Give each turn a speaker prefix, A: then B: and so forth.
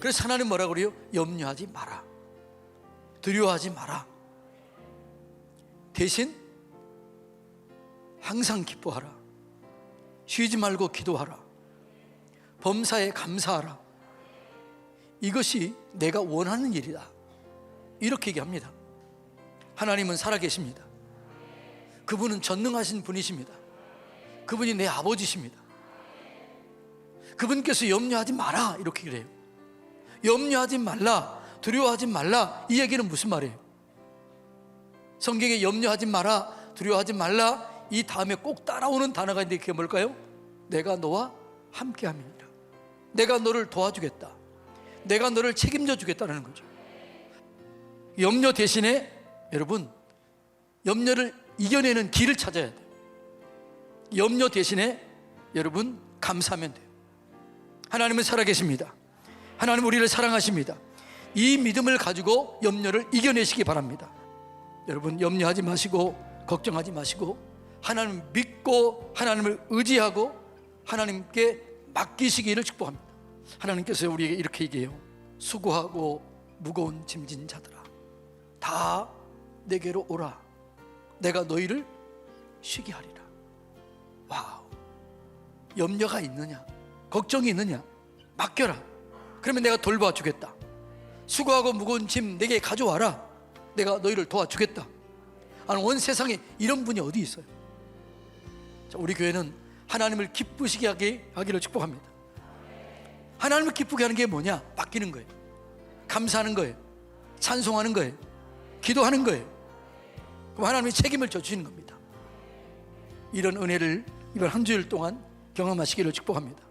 A: 그래서 하나님 뭐라 그래요? 염려하지 마라. 두려워하지 마라. 대신 항상 기뻐하라. 쉬지 말고 기도하라. 범사에 감사하라. 이것이 내가 원하는 일이다. 이렇게 얘기합니다. 하나님은 살아계십니다. 그분은 전능하신 분이십니다. 그분이 내 아버지십니다. 그분께서 염려하지 마라 이렇게 그래요. 염려하지 말라, 두려워하지 말라 이 얘기는 무슨 말이에요? 성경에 염려하지 마라, 두려워하지 말라 이 다음에 꼭 따라오는 단어가 있는데 그게 뭘까요? 내가 너와 함께함이니라. 내가 너를 도와주겠다. 내가 너를 책임져 주겠다는 거죠. 염려 대신에 여러분 염려를 이겨내는 길을 찾아야 돼요. 염려 대신에 여러분 감사하면 돼요. 하나님은 살아계십니다. 하나님 우리를 사랑하십니다. 이 믿음을 가지고 염려를 이겨내시기 바랍니다. 여러분 염려하지 마시고 걱정하지 마시고 하나님 믿고 하나님을 의지하고 하나님께 맡기시기를 축복합니다. 하나님께서 우리에게 이렇게 얘기해요. 수고하고 무거운 짐진 자들아 다 내게로 오라. 내가 너희를 쉬게 하리라. 와우. 염려가 있느냐? 걱정이 있느냐? 맡겨라. 그러면 내가 돌봐 주겠다. 수고하고 무거운 짐 내게 가져와라. 내가 너희를 도와주겠다. 아니, 온 세상에 이런 분이 어디 있어요? 자, 우리 교회는 하나님을 기쁘시게 하게 하기를 축복합니다. 하나님을 기쁘게 하는 게 뭐냐? 맡기는 거예요. 감사하는 거예요. 찬송하는 거예요. 기도하는 거예요. 그럼 하나님이 책임을 져주시는 겁니다. 이런 은혜를 이번 한 주일 동안 경험하시기를 축복합니다.